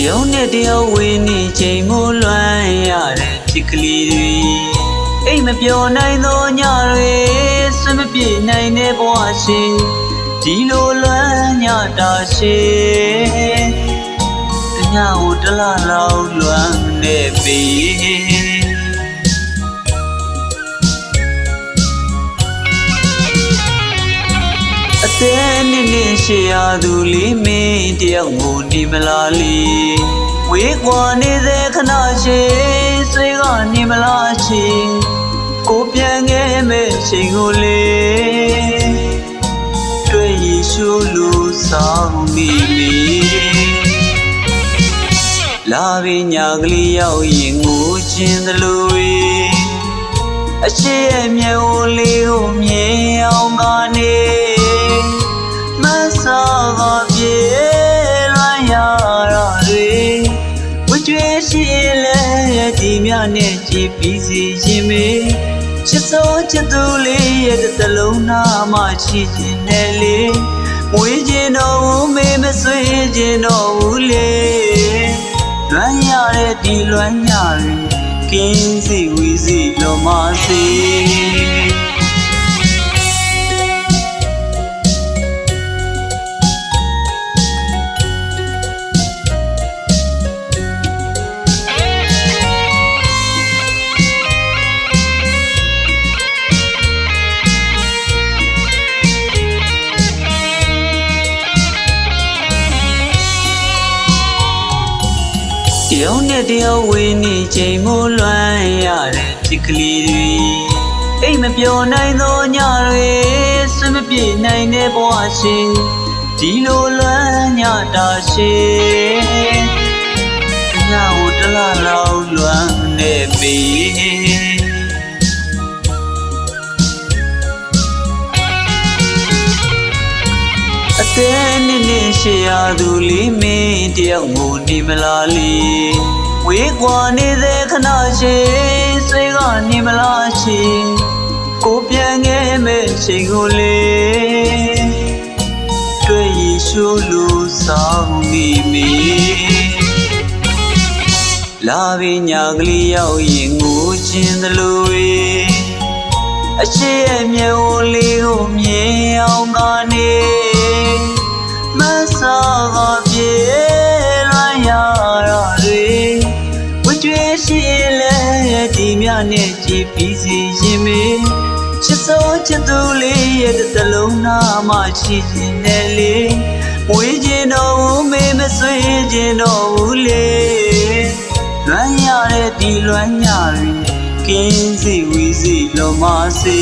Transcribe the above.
နဲ့တယောက်ဝင်းနေချိန်မိုးလွမ်းရတဲ့ဖြစ်ကလေးတွေအိမ်မပြောနိုင်သောညတွေဆွမပြေနိုင်တဲ့ဘဝရှင်ဒီလိုလွမ်းညတာရှင်တညကိုတလလောက်လွမ်းနေပြီ ရှေရသူလေးမင်းတယောက်ကိုနေမလားလီဝေးကွာနေတဲ့ခဏရှိဆွေးကနေမလားရှိကိုပြန်ခဲ့မဲ့ချိန်ကိုလေတွေ့ရရှုလို့ဆောင်နေလေလာပြီညာကလေးရောက်ရင်ငိုချင်းသလိုဝေးအရှိအမြဲကိုလေးကို ကြွေးရှိလဲဒီမြနဲ့ကြည်ပြီးစီခြင်းမေချစ်စိုးချစ်သူလေးရဲ့တစ်သလုံးနာမှရှိခြင်းနဲ့လေမွေးခြင်းတော်ဘူးမေမဆွေးခြင်းတော်ဘူးလေလွမ်းရတဲ့ဒီလွမ်းရတွေကင်းစီဝီ တယောက်နဲ့တယောက်ဝင်းနေချိန်မိုးလွမ်းရတဲ့ဖြစ်ကလေးတွေအိမ်မပြောနိုင်သောညတွေဆွမပြေနိုင်တဲ့ဘဝရှင်ဒီလိုလွမ်းညတာရှင်တညကိုတလလောက်လွမ်းနေပြီအသေးနဲ့နဲ့ ရှေရသူလေးမင်းတယောက်ကိုနေမလားလီဝေးကွာနေတဲ့ခဏရှိဆွေးကနေမလားရှိကိုပြန်ခဲ့မဲ့ချိန်ကိုလေတွေ့ရရှုလို့ဆောင်နေမီလာပြီညာကလေးရောက်ရင်ငိုချင်းသလိုဝေးအရှိအမြဲကိုလေးကိုမြင်အောင်ကနေ မဆာကပြေလွမ်းရတာတွေဝကြွေးရှိလဲဒီမြနဲ့ကြည်ပြီးစီရင်မေချစ်စိုးချစ်သူလေးရဲ့တစ်သလုံးနာမှရှိခြင်းနဲ့လေဝေးခြင်းတော်ဘူးမေမဆွေးခြင်းတော်ဘူးလေလွမ်းရတဲ့ဒီလွမ်းရတွေကင်းစီဝီစီလောမစီ